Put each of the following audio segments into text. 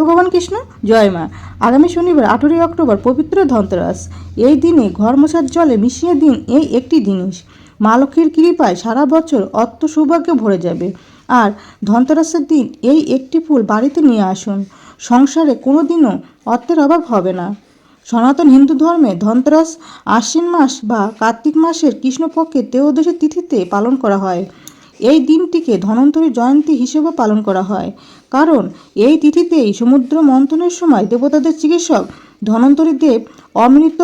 ভগবান কৃষ্ণ, জয় মা। আগামী শনিবার, আঠেরোই অক্টোবর, পবিত্র ধনতেরাস। এই দিনে ঘর মোছার জলে মিশিয়ে দিন এই একটি জিনিস। মা লক্ষ্মীর কৃপায় সারা বছর অর্থ সৌভাগ্য ভরে যাবে। আর ধনতেরাসের দিন এই একটি ফুল বাড়িতে নিয়ে আসুন। সংসারে কোনো দিনও অর্থের অভাব হবে না। সনাতন হিন্দু ধর্মে ধনতেরাস আশ্বিন মাস বা কার্তিক মাসের কৃষ্ণপক্ষের ত্রয়োদশী তিথিতে পালন করা হয়। এই দিনটিকে ধনন্তরী জয়ন্তী হিসেবে পালন করা হয়। কারণ এই তিথিতেই সমুদ্র মন্থনের সময় দেবতাদের চিকিৎসক ধনন্তরী দেব অমৃত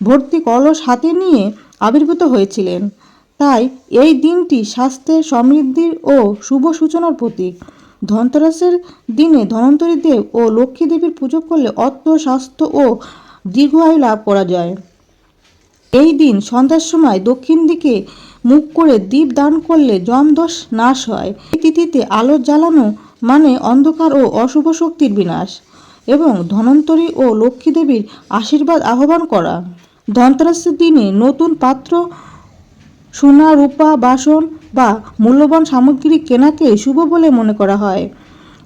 ভর্তি কলস হাতে নিয়ে আবির্ভূত হয়েছিলেন। তাই এই দিনটি স্বাস্থ্যের সমৃদ্ধির ও শুভ সূচনার প্রতীক। ধনতেরাসের দিনে ধনন্তরী দেব ও লক্ষ্মী দেবীর পুজো করলে অর্থ, স্বাস্থ্য ও দীর্ঘ আয়ু লাভ করা যায়। এই দিন সন্ধ্যার সময় দক্ষিণ দিকে মুখ করে দীপ দান করলে যমদোষ নাশ হয়। এই তিথিতে আলো জ্বালানো মানে অন্ধকার ও অশুভ শক্তির বিনাশ এবং ধনন্তরী ও লক্ষ্মী দেবীর আশীর্বাদ আহ্বান করা। ধনতেরাসের দিনে নতুন পাত্র সোনা রূপা বাসন বা মূল্যবান সামগ্রী কেনাকে শুভ বলে মনে করা হয়।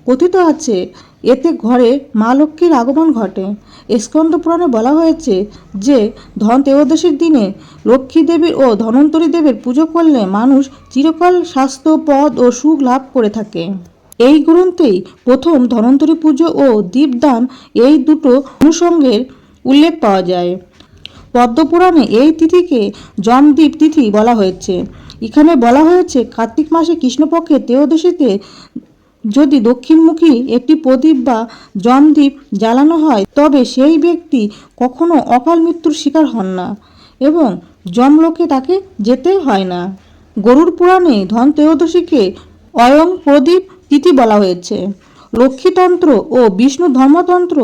কথিত আছে, এতে ঘরে মা লক্ষ্মীর আগমন ঘটে। স্কন্দ পুরাণে বলা হয়েছে যে, ধন ত্রয়োদশীর দিনে লক্ষ্মী দেবীর ও ধনন্তরী দেবীর পুজো করলে মানুষ চিরকাল স্বাস্থ্য, পদ ও সুখ লাভ করে থাকে। এই গ্রন্থেই প্রথম ধনন্তরী পুজো ও দীপদান এই দুটো অনুষঙ্গের উল্লেখ পাওয়া যায়। পদ্মপুরাণে এই তিথিকে জমদ্বীপ তিথি বলা হয়েছে। এখানে বলা হয়েছে, কার্তিক মাসে কৃষ্ণপক্ষের ত্রয়োদশীতে যদি দক্ষিণমুখী একটি প্রদীপ বা জমদ্বীপ জ্বালানো হয়, তবে সেই ব্যক্তি কখনো অকাল মৃত্যুর শিকার হন না এবং যমলোকে তাকে যেতে হয় না। গরুর পুরাণে ধন ত্রয়োদশীকে অয়ং প্রদীপ তিথি বলা হয়েছে। লক্ষ্মীতন্ত্র ও বিষ্ণু ধর্মতন্ত্র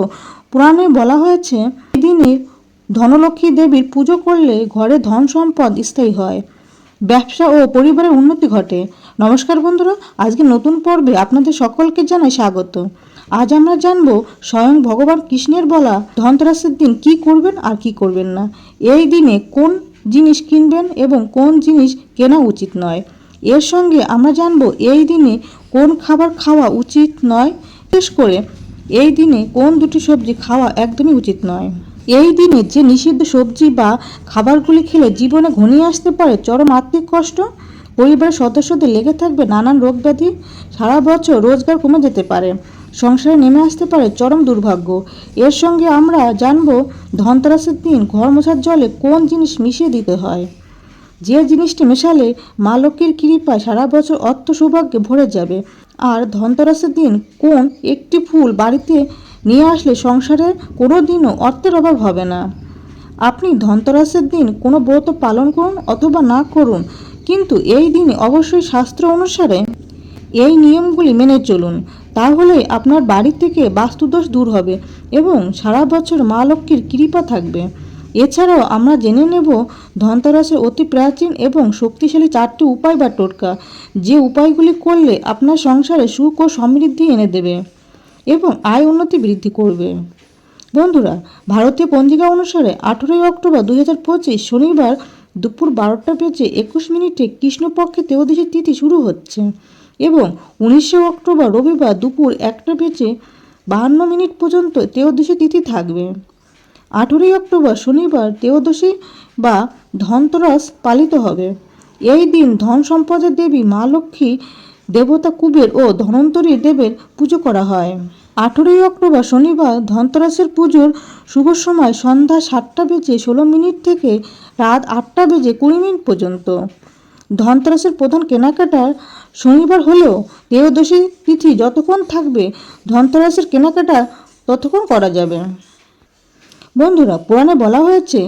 পুরাণে বলা হয়েছে এই দিনে ধনলক্ষ্মী দেবীর পুজো করলে ঘরে ধন সম্পদ স্থায়ী হয়। ব্যবসা ও পরিবারের উন্নতি ঘটে। নমস্কার বন্ধুরা, আজকে নতুন পর্বে আপনাদের সকলকে জানাই স্বাগত। আজ আমরা জানব স্বয়ং ভগবান কৃষ্ণের বলা ধনতেরাসের দিন কি করবেন আর কি করবেন না। এই দিনে কোন জিনিস কিনবেন এবং কোন জিনিস কেনা উচিত নয়। এর সঙ্গে আমরা জানব এই দিনে কোন খাবার খাওয়া উচিত নয়। বিশেষ করে এই দিনে কোন দুটি সবজি খাওয়া একদমই উচিত নয়। এই দিনে যে নিষিদ্ধ সবজি বা খাবারগুলি খেলে জীবনে ঘনিয়ে আসতে পারে চরম আর্থিক কষ্ট, পরিবারের সদস্যদের লেগে থাকবে নানান রোগ ব্যাধি, সারা বছর রোজগার কমে যেতে পারে, সংসারে নেমে আসতে পারে চরম দুর্ভাগ্য। এর সঙ্গে আমরা জানব ধনতেরাসের দিন ঘর মোছার জলে কোন জিনিস মিশিয়ে দিতে হয়। যে জিনিসটি মেশালে মা লক্ষ্মীর কৃপায় সারা বছর অর্থ সৌভাগ্যে ভরে যাবে। আর ধনতেরাসের দিন কোন একটি ফুল বাড়িতে নিয়ে আসলে সংসারে কোনো দিনও অর্থের অভাব হবে না। আপনি ধনতেরাসের দিন কোনো ব্রত পালন করুন অথবা না করুন, কিন্তু এই দিনে অবশ্যই শাস্ত্র অনুসারে এই নিয়মগুলি মেনে চলুন। তাহলে আপনার বাড়ি থেকে বাস্তুদোষ দূর হবে এবং সারা বছর মা লক্ষ্মীর কৃপা থাকবে। এছাড়াও আমরা জেনে নেব ধনতেরাসের অতি প্রাচীন এবং শক্তিশালী চারটি উপায় বা টোটকা, যে উপায়গুলি করলে আপনার সংসারে সুখ ও সমৃদ্ধি এনে দেবে এবং আয় উন্নতি বৃদ্ধি করবে। বন্ধুরা, ভারতীয় পঞ্জিকা অনুসারে আঠেরোই অক্টোবর দুই হাজার পঁচিশ শনিবার দুপুর বারোটা বেজে একুশ মিনিটে কৃষ্ণপক্ষে তেরোদশী তিথি শুরু হচ্ছে এবং উনিশে অক্টোবর রবিবার দুপুর একটা বেজে বাহান্ন মিনিট পর্যন্ত তেরোদশী তিথি থাকবে। আঠেরোই অক্টোবর শনিবার তেরোদশী বা ধনতেরাস পালিত হবে। এই দিন ধন সম্পদের দেবী মা লক্ষ্মী, দেবতা কুবের ও ধনন্তরী দেবের পুজো করা হয়। আঠেরোই অক্টোবর শনিবার ধনতরাসের পুজোর শুভ সময় সন্ধ্যা সাতটা বেজে ষোলো মিনিট থেকে রাত আটটা বেজে কুড়ি মিনিট পর্যন্ত। ধনতরাসের প্রধান কেনাকাটার শনিবার হলেও ত্রয়োদশী তিথি যতক্ষণ থাকবে, ধনতরাসের কেনাকাটা ততক্ষণ করা যাবে। বন্ধুরা পুরাণে বলা হয়েছে,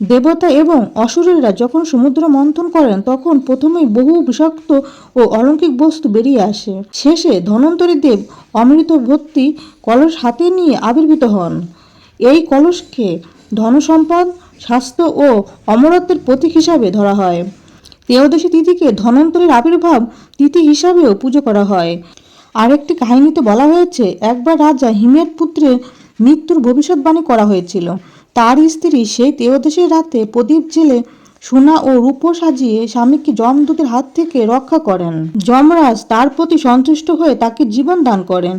দেবতা এবং অসুরেরা যখন সমুদ্র মন্থন করেন, তখন প্রথমেই বহু বিষাক্ত ও অলৌকিক বস্তু বেরিয়ে আসে। শেষে ধনন্তরী দেব অমৃত ভর্তি কলস হাতে নিয়ে আবির্ভূত হন। এই কলসকে ধনসম্পদ, স্বাস্থ্য ও অমরত্বের প্রতীক হিসাবে ধরা হয়। ত্রয়োদশী তিথিকে ধনন্তরীর আবির্ভাব তিথি হিসাবেও পুজো করা হয়। আরেকটি কাহিনীতে বলা হয়েছে, একবার রাজা হিমের পুত্রের মৃত্যুর ভবিষ্যৎবাণী করা হয়েছিল। তার স্ত্রী সেই ত্রয়োদশীর রাতে প্রদীপ জেলে সোনা ও রূপো সাজিয়ে স্বামীকে যমদূতের হাত থেকে রক্ষা করেন। যমরাজ তার প্রতি সন্তুষ্ট হয়ে তাকে জীবন দান করেন।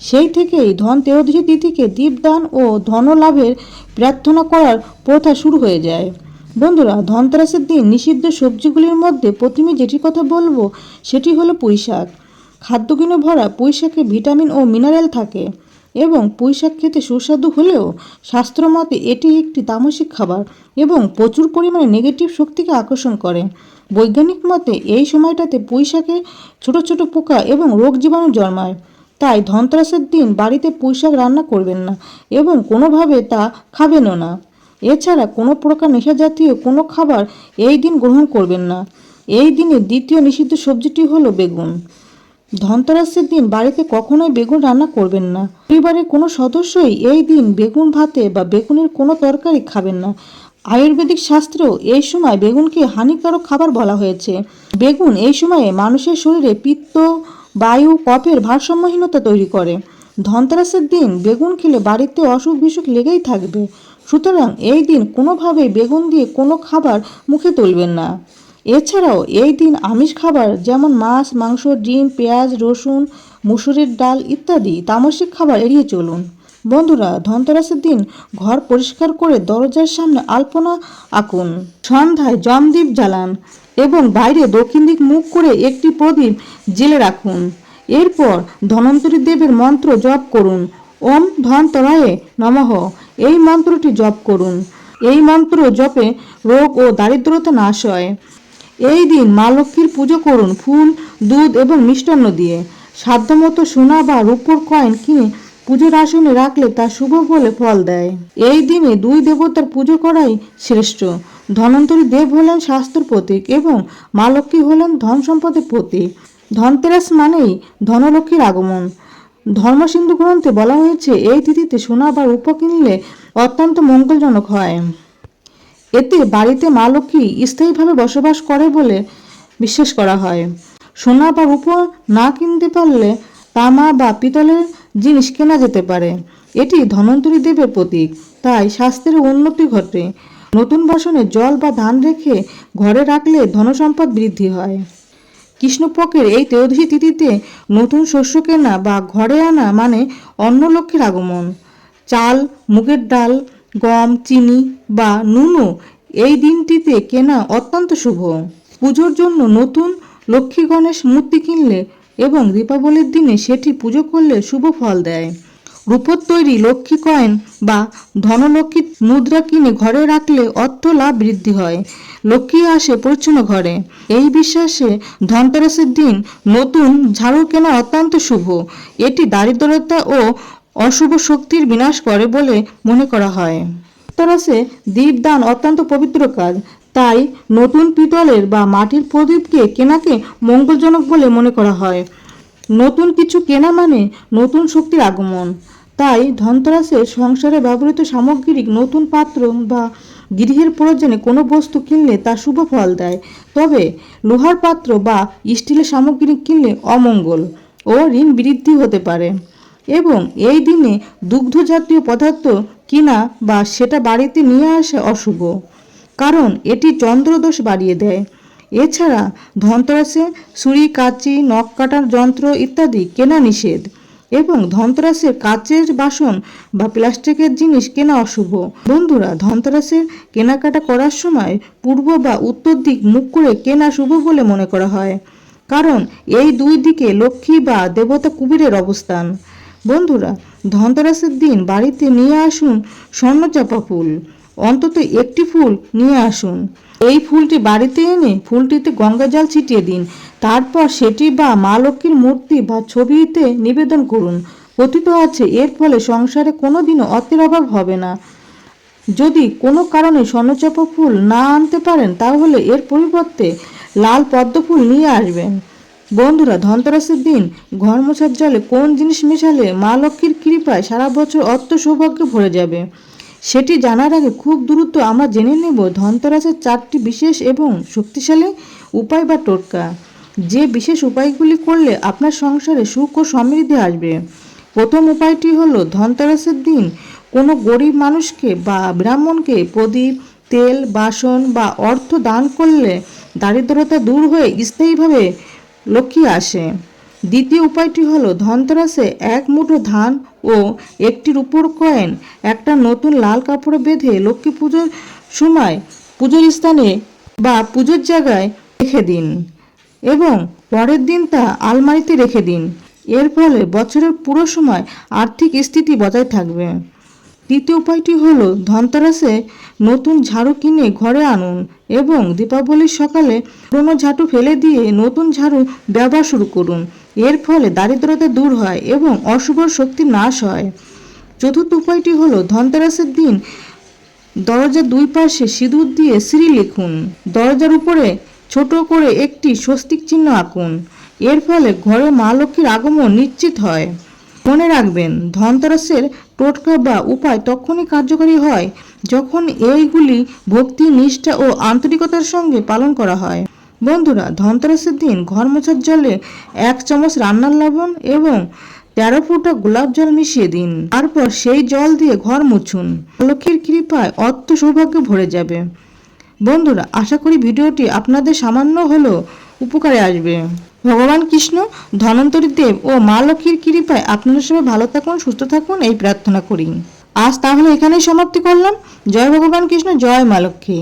সেই থেকেই ধন ত্রয়োদশী তিথিকে দীপদান ও ধনলাভের প্রার্থনা করার প্রথা শুরু হয়ে যায়। বন্ধুরা, ধনতেরাসের দিন নিষিদ্ধ সবজিগুলির মধ্যে প্রথমে যেটি কথা বলব, সেটি হলো পুঁই শাক খাদ্যগুণে ভরা পুঁই শাকে ভিটামিন ও মিনারেল থাকে। এবং পুঁই শাক খেতে সুস্বাদু হলেও শাস্ত্রমতে এটি একটি তামসিক খাবার এবং প্রচুর পরিমাণে নেগেটিভ শক্তিকে আকর্ষণ করে। বৈজ্ঞানিক মতে এই সময়টাতে পুঁইশাকে ছোট ছোট পোকা এবং রোগ জীবাণু জন্মায়। তাই ধনতেরাসের দিন বাড়িতে পুঁই শাক রান্না করবেন না এবং কোনোভাবে তা খাবেনও না। এছাড়া কোনো প্রকার নেশা জাতীয় কোনো খাবার এই দিন গ্রহণ করবেন না। এই দিনে দ্বিতীয় নিষিদ্ধ সবজিটি হলো বেগুন। ধনতেরাসের দিন বাড়িতে কখনোই বেগুন রান্না করবেন না। পরিবারের কোনো সদস্যই এই দিন বেগুন ভাতে বা বেগুনের কোনো তরকারি খাবেন না। আয়ুর্বেদিক শাস্ত্রেও এই সময় বেগুনকে হানিকারক খাবার বলা হয়েছে। বেগুন এই সময়ে মানুষের শরীরে পিত্ত, বায়ু, কফের ভারসাম্যহীনতা তৈরি করে। ধনতেরাসের দিন বেগুন খেলে বাড়িতে অসুখ বিসুখ লেগেই থাকবে। সুতরাং এই দিন কোনোভাবেই বেগুন দিয়ে কোনো খাবার মুখে তুলবেন না। এছাড়াও এই দিন আমিষ খাবার যেমন মাছ, মাংস, ডিম, পেঁয়াজ, রসুন, মুসুরির ডাল ইত্যাদি তামসিক খাবার এড়িয়ে চলুন। বন্ধুরা, ধনতেরাসের দিন ঘর পরিষ্কার করে দরজার সামনে আলপনা আঁকুন। সন্ধ্যায় জমদ্বীপ জ্বালান এবং বাইরে দক্ষিণ দিক মুখ করে একটি প্রদীপ জেলে রাখুন। এরপর ধনন্তরী দেবের মন্ত্র জপ করুন। ওম ধনতরায়ে নমঃ। এই মন্ত্রটি জপ করুন। এই মন্ত্র জপে রোগ ও দারিদ্রতা নাশ হয়। এই দিন মা লক্ষ্মীর পুজো করুন ফুল, দুধ এবং মিষ্টান্ন দিয়ে। সাধ্যমতো সোনা বা রূপোর কয়েন কিনে পুজোর আসনে রাখলে তা শুভ বলে ফল দেয়। এই দিনে দুই দেবতার পুজো করাই শ্রেষ্ঠ। ধনন্তরী দেব হলেন স্বাস্থ্যের প্রতীক এবং মা লক্ষ্মী হলেন ধন সম্পদের প্রতীক। ধনতেরাস মানেই ধনলক্ষ্মীর আগমন। ধর্মসিন্ধু গ্রন্থে বলা হয়েছে, এই তিথিতে সোনা বা রূপ কিনলে অত্যন্ত মঙ্গলজনক হয়। এতে বাড়িতে মা লক্ষ্মী স্থায়ীভাবে বসবাস করে বলে বিশ্বাস করা হয়। সোনা বা রূপ না কিনতে পারলে তামা বা পিতলের জিনিস কেনা যেতে পারে। এটি ধনন্তরী দেবের প্রতীক। তাই স্বাস্থ্যের উন্নতি ঘটে। নতুন বাসনে জল বা ধান রেখে ঘরে রাখলে ধনসম্পদ বৃদ্ধি হয়। কৃষ্ণপক্ষের এই ত্রয়োদশী তিথিতে নতুন শস্য কেনা বা ঘরে আনা মানে অন্য লক্ষ্যের আগমন। চাল, মুগের ডাল গম, চিনি বা নুনও এই দিনটিতে কেনা অত্যন্ত শুভ। পুজোর জন্য নতুন লক্ষ্মী গণেশ মূর্তি কিনলে এবং দীপাবলির দিনে সেটি পুজো করলে শুভ ফল দেয়। রূপোর তৈরি লক্ষ্মী কয়েন বা ধনলক্ষ্মী মুদ্রা কিনে ঘরে রাখলে অর্থ লাভ বৃদ্ধি হয়। লক্ষ্মী আসে পরিচ্ছন্ন ঘরে। এই বিশ্বাসে ধনতেরাসের দিন নতুন ঝাড়ু কেনা অত্যন্ত শুভ। এটি দারিদ্রতা ও অশুভ শক্তির বিনাশ করে বলে মনে করা হয়। ধনতেরাসে দীপদান অত্যন্ত পবিত্র কাজ। তাই নতুন পিতলের বা মাটির প্রদীপকে কেনাকে মঙ্গলজনক বলে মনে করা হয়। নতুন কিছু কেনা মানে নতুন শক্তির আগমন। তাই ধনতেরাসে সংসারে ব্যবহৃত সামগ্রিক নতুন পাত্র বা গৃহের প্রয়োজনে কোনো বস্তু কিনলে তা শুভ ফল দেয়। তবে লোহার পাত্র বা স্টিলের সামগ্রী কিনলে অমঙ্গল ও ঋণ বৃদ্ধি হতে পারে। এবং এই দিনে দুগ্ধ জাতীয় পদার্থ কিনা বা সেটা বাড়িতে নিয়ে আসা অশুভ। কারণ এটি চন্দ্রদোষ বাড়িয়ে দেয়। এছাড়া ধনতেরাসে ছুরি, কাঁচি, নখ কাটার যন্ত্র ইত্যাদি কেনা নিষেধ এবং ধনতেরাসের কাচের বাসন বা প্লাস্টিকের জিনিস কেনা অশুভ। বন্ধুরা, ধনতেরাসের কেনাকাটা করার সময় পূর্ব বা উত্তর দিক মুখ করে কেনা শুভ বলে মনে করা হয়। কারণ এই দুই দিকে লক্ষ্মী বা দেবতা কুবেরের অবস্থান। বন্ধুরা, ধনতেরাসের দিন বাড়িতে নিয়ে আসুন স্বর্ণচাপা ফুল। অন্তত একটি ফুল নিয়ে আসুন। এই ফুলটি বাড়িতে এনে ফুলটিতে গঙ্গা জল ছিটিয়ে দিন। তারপর সেটি বা মা লক্ষ্মীর মূর্তি বা ছবিতে নিবেদন করুন। কথিত আছে, এর ফলে সংসারে কোনো দিনও অর্থের অভাব হবে না। যদি কোনো কারণে স্বর্ণচাপা ফুল না আনতে পারেন, তাহলে এর পরিবর্তে লাল পদ্ম ফুল নিয়ে আসবেন। বন্ধুরা, ধনতেরাসের দিন ঘর মোছার জলে কোন জিনিস মেশালে মা লক্ষ্মীর কৃপায় সারা বছর অর্থ সৌভাগ্য ভরে যাবে? সেটি জানার আগে খুব দ্রুত আমরা জেনে নেব ধনতেরাসের চারটি বিশেষ এবং শক্তিশালী উপায় বা টোটকা। যে বিশেষ উপায়গুলি করলে আপনার সংসারে সুখ ও সমৃদ্ধি আসবে। প্রথম উপায়টি হলো, ধনতেরাসের দিন কোনো গরিব মানুষকে বা ব্রাহ্মণকে প্রদীপ, তেল, বাসন বা অর্থ দান করলে দারিদ্রতা দূর হয়ে স্থায়ীভাবে লক্ষ্মী আসে। দ্বিতীয় উপায়টি হলো, ধনতেরাসে এক মুঠো ধান ও একটি রূপোর কয়েন, একটা নতুন লাল কাপড়ে বেঁধে লক্ষ্মী পুজোর সময় পুজোর স্থানে বা পুজোর জায়গায় রেখে দিন এবং পরের দিন তা আলমারিতে রেখে দিন। এর ফলে বছরের পুরো সময় আর্থিক স্থিতি বজায় থাকবে। তৃতীয় উপায়টি হল ধনতেরাসে নতুন ঝাড়ু কিনে ঘরে আনুন এবং দীপাবলির সকালে পুরনো ঝাড়ু ফেলে দিয়ে নতুন ঝাড়ু ব্যবহার শুরু করুন। এর ফলে দারিদ্রতা দূর হয় এবং অশুভ শক্তি নাশ হয়। চতুর্থ উপায়টি হলো ধনতেরাসের দিন দরজার দুই পাশে সিঁদুর দিয়ে শ্রী লিখুন। দরজার উপরে ছোট করে একটি স্বস্তিক চিহ্ন আঁকুন। এর ফলে ঘরে মা লক্ষ্মীর আগমন নিশ্চিত হয়। মনে রাখবেন, ধনতেরাসের টোটকা বা উপায় তখনই কার্যকরী হয় যখন এইগুলি ভক্তি, নিষ্ঠা ও আন্তরিকতার সঙ্গে পালন করা হয়। বন্ধুরা, ধনতেরাসের দিন ঘর মোছার জলে এক চামচ রান্নার লবণ এবং তেরো ফুটা গোলাপ জল মিশিয়ে দিন। তারপর সেই জল দিয়ে ঘর মুছুন। লক্ষ্মীর কৃপায় অর্থ সৌভাগ্য ভরে যাবে। বন্ধুরা, আশা করি ভিডিওটি আপনাদের সামান্য হলেও উপকারে আসবে। ভগবান কৃষ্ণ ধনন্তরী দেব ও মা লক্ষ্মীর কৃপায় আপনাদের সবাই ভালো থাকুন, সুস্থ থাকুন, এই প্রার্থনা করি। আজ তাহলে এখানেই সমাপ্তি করলাম। জয় ভগবান কৃষ্ণ, জয় মা লক্ষ্মী।